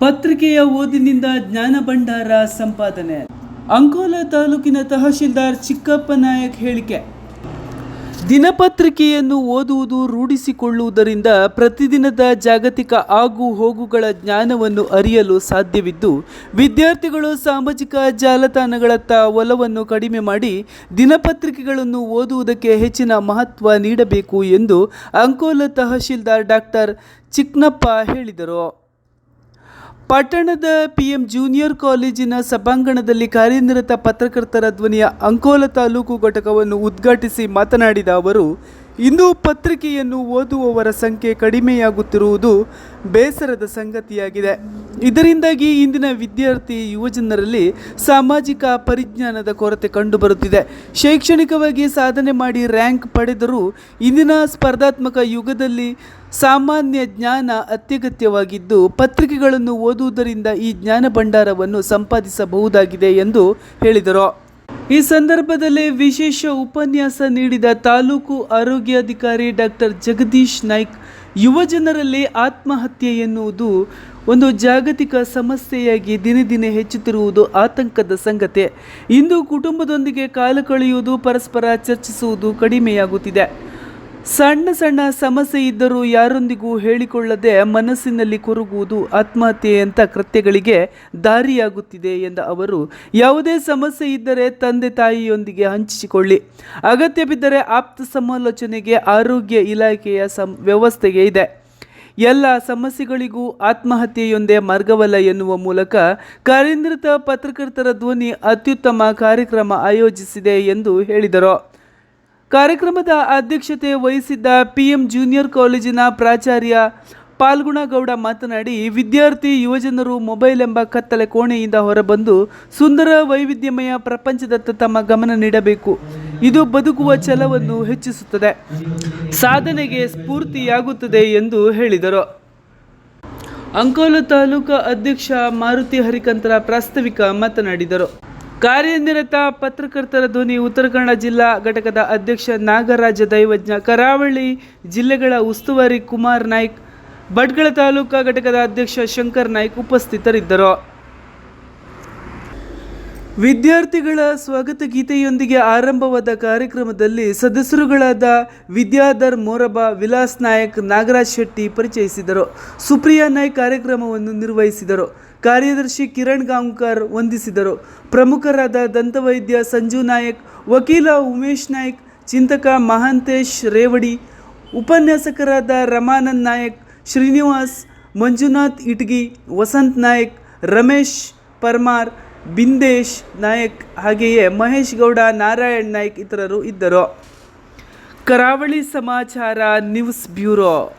ಪತ್ರಿಕೆಯ ಓದಿನಿಂದ ಜ್ಞಾನ ಭಂಡಾರ ಸಂಪಾದನೆ. ಅಂಕೋಲಾ ತಾಲೂಕಿನ ತಹಶೀಲ್ದಾರ್ ಚಿಕ್ಕಪ್ಪ ನಾಯಕ್ ಹೇಳಿಕೆ. ದಿನಪತ್ರಿಕೆಯನ್ನು ಓದುವುದು ರೂಢಿಸಿಕೊಳ್ಳುವುದರಿಂದ ಪ್ರತಿದಿನದ ಜಾಗತಿಕ ಆಗು ಹೋಗುಗಳ ಜ್ಞಾನವನ್ನು ಅರಿಯಲು ಸಾಧ್ಯವಿದ್ದು, ವಿದ್ಯಾರ್ಥಿಗಳು ಸಾಮಾಜಿಕ ಜಾಲತಾಣಗಳತ್ತ ಒಲವನ್ನು ಕಡಿಮೆ ಮಾಡಿ ದಿನಪತ್ರಿಕೆಗಳನ್ನು ಓದುವುದಕ್ಕೆ ಹೆಚ್ಚಿನ ಮಹತ್ವ ನೀಡಬೇಕು ಎಂದು ಅಂಕೋಲ ತಹಶೀಲ್ದಾರ್ ಡಾಕ್ಟರ್ ಚಿಕ್ನಪ್ಪ ಹೇಳಿದರು. ಪಟ್ಟಣದ ಪಿಎಂ ಜೂನಿಯರ್ ಕಾಲೇಜಿನ ಸಭಾಂಗಣದಲ್ಲಿ ಕಾರ್ಯನಿರತ ಪತ್ರಕರ್ತರ ಧ್ವನಿಯ ಅಂಕೋಲ ತಾಲೂಕು ಘಟಕವನ್ನು ಉದ್ಘಾಟಿಸಿ ಮಾತನಾಡಿದ ಅವರು ಇಂದು ಪತ್ರಿಕೆಯನ್ನು ಓದುವವರ ಸಂಖ್ಯೆ ಕಡಿಮೆಯಾಗುತ್ತಿರುವುದು ಬೇಸರದ ಸಂಗತಿಯಾಗಿದೆ. ಇದರಿಂದಾಗಿ ಇಂದಿನ ವಿದ್ಯಾರ್ಥಿ ಯುವಜನರಲ್ಲಿ ಸಾಮಾಜಿಕ ಪರಿಜ್ಞಾನದ ಕೊರತೆ ಕಂಡುಬರುತ್ತಿದೆ. ಶೈಕ್ಷಣಿಕವಾಗಿ ಸಾಧನೆ ಮಾಡಿ ರ್ಯಾಂಕ್ ಪಡೆದರೂ ಇಂದಿನ ಸ್ಪರ್ಧಾತ್ಮಕ ಯುಗದಲ್ಲಿ ಸಾಮಾನ್ಯ ಜ್ಞಾನ ಅತ್ಯಗತ್ಯವಾಗಿದ್ದು, ಪತ್ರಿಕೆಗಳನ್ನು ಓದುವುದರಿಂದ ಈ ಜ್ಞಾನ ಭಂಡಾರವನ್ನು ಸಂಪಾದಿಸಬಹುದಾಗಿದೆ ಎಂದು ಹೇಳಿದರು. ಈ ಸಂದರ್ಭದಲ್ಲಿ ವಿಶೇಷ ಉಪನ್ಯಾಸ ನೀಡಿದ ತಾಲೂಕು ಆರೋಗ್ಯಾಧಿಕಾರಿ ಡಾಕ್ಟರ್ ಜಗದೀಶ್ ನಾಯ್ಕ್, ಯುವ ಜನರಲ್ಲಿ ಆತ್ಮಹತ್ಯೆ ಎನ್ನುವುದು ಒಂದು ಜಾಗತಿಕ ಸಮಸ್ಯೆಯಾಗಿ ದಿನೇ ದಿನೇ ಹೆಚ್ಚುತ್ತಿರುವುದು ಆತಂಕದ ಸಂಗತಿ. ಇಂದು ಕುಟುಂಬದೊಂದಿಗೆ ಕಾಲ ಕಳೆಯುವುದು ಪರಸ್ಪರ ಚರ್ಚಿಸುವುದು ಕಡಿಮೆಯಾಗುತ್ತಿದೆ. ಸಣ್ಣ ಸಣ್ಣ ಸಮಸ್ಯೆ ಇದ್ದರೂ ಯಾರೊಂದಿಗೂ ಹೇಳಿಕೊಳ್ಳದೆ ಮನಸ್ಸಿನಲ್ಲಿ ಕೊರಗುವುದು ಆತ್ಮಹತ್ಯೆಯಂಥ ಕೃತ್ಯಗಳಿಗೆ ದಾರಿಯಾಗುತ್ತಿದೆ ಎಂದ ಅವರು, ಯಾವುದೇ ಸಮಸ್ಯೆ ಇದ್ದರೆ ತಂದೆ ತಾಯಿಯೊಂದಿಗೆ ಹಂಚಿಕೊಳ್ಳಿ ಅಗತ್ಯ ಬಿದ್ದರೆ ಆಪ್ತ ಸಮಾಲೋಚನೆಗೆ ಆರೋಗ್ಯ ಇಲಾಖೆಯ ಸಂ, ವ್ಯವಸ್ಥೆಗೆ ಇದೆ. ಎಲ್ಲ ಸಮಸ್ಯೆಗಳಿಗೂ ಆತ್ಮಹತ್ಯೆಯೊಂದೇ ಮಾರ್ಗವಲ್ಲ ಎನ್ನುವ ಮೂಲಕ ಕಾರ್ಯನಿರತ ಪತ್ರಕರ್ತರ ಧ್ವನಿ ಅತ್ಯುತ್ತಮ ಕಾರ್ಯಕ್ರಮ ಆಯೋಜಿಸಿದೆ ಎಂದು ಹೇಳಿದರು. ಕಾರ್ಯಕ್ರಮದ ಅಧ್ಯಕ್ಷತೆ ವಹಿಸಿದ್ದ ಪಿಎಂ ಜೂನಿಯರ್ ಕಾಲೇಜಿನ ಪ್ರಾಚಾರ್ಯ ಪಾಲ್ಗುಣಗೌಡ ಮಾತನಾಡಿ, ವಿದ್ಯಾರ್ಥಿ ಯುವಜನರು ಮೊಬೈಲ್ ಎಂಬ ಕತ್ತಲೆ ಕೋಣೆಯಿಂದ ಹೊರಬಂದು ಸುಂದರ ವೈವಿಧ್ಯಮಯ ಪ್ರಪಂಚದತ್ತ ತಮ್ಮ ಗಮನ ನೀಡಬೇಕು. ಇದು ಬದುಕುವ ಛಲವನ್ನು ಹೆಚ್ಚಿಸುತ್ತದೆ. ಸಾಧನೆಗೆ ಸ್ಫೂರ್ತಿಯಾಗುತ್ತದೆ ಎಂದು ಹೇಳಿದರು. ಅಂಕೋಲ ತಾಲೂಕಾ ಅಧ್ಯಕ್ಷ ಮಾರುತಿ ಹರಿಕಂತರ ಪ್ರಾಸ್ತಾವಿಕ ಮಾತನಾಡಿದರು. ಕಾರ್ಯನಿರತ ಪತ್ರಕರ್ತರ ಧ್ವನಿ ಉತ್ತರ ಕನ್ನಡ ಜಿಲ್ಲಾ ಘಟಕದ ಅಧ್ಯಕ್ಷ ನಾಗರಾಜ ದೈವಜ್ಞ, ಕರಾವಳಿ ಜಿಲ್ಲೆಗಳ ಉಸ್ತುವಾರಿ ಕುಮಾರ್ ನಾಯ್ಕ್, ಭಟ್ಕಳ ತಾಲೂಕಾ ಘಟಕದ ಅಧ್ಯಕ್ಷ ಶಂಕರ್ ನಾಯ್ಕ್ ಉಪಸ್ಥಿತರಿದ್ದರು. ವಿದ್ಯಾರ್ಥಿಗಳ ಸ್ವಾಗತ ಗೀತೆಯೊಂದಿಗೆ ಆರಂಭವಾದ ಕಾರ್ಯಕ್ರಮದಲ್ಲಿ ಸದಸ್ಯರುಗಳಾದ ವಿದ್ಯಾಧರ್ ಮೋರಬ, ವಿಲಾಸ್ ನಾಯಕ್, ನಾಗರಾಜ್ ಶೆಟ್ಟಿ ಪರಿಚಯಿಸಿದರು. ಸುಪ್ರಿಯಾ ನಾಯ್ಕ್ ಕಾರ್ಯಕ್ರಮವನ್ನು ನಿರ್ವಹಿಸಿದರು. ಕಾರ್ಯದರ್ಶಿ ಕಿರಣ್ ಗಾಂವ್ಕರ್ ವಂದಿಸಿದರು. ಪ್ರಮುಖರಾದ ದಂತವೈದ್ಯ ಸಂಜು ನಾಯಕ್, ವಕೀಲ ಉಮೇಶ್ ನಾಯ್ಕ್, ಚಿಂತಕ ಮಹಾಂತೇಶ್ ರೇವಡಿ, ಉಪನ್ಯಾಸಕರಾದ ರಮಾನಂದ್ ನಾಯಕ್, ಶ್ರೀನಿವಾಸ್ ಮಂಜುನಾಥ್ ಇಟ್ಗಿ, ವಸಂತ್ ನಾಯಕ್, ರಮೇಶ್ ಪರ್ಮಾರ್ ಬಿಂದೇಶ್ ನಾಯಕ್ ಹಾಗೆಯೇ ಮಹೇಶ್ ಗೌಡ ನಾರಾಯಣ್ ನಾಯ್ಕ್ ಇತರರು ಇದ್ದರು. ಕರಾವಳಿ ಸಮಾಚಾರ ನ್ಯೂಸ್ ಬ್ಯೂರೋ.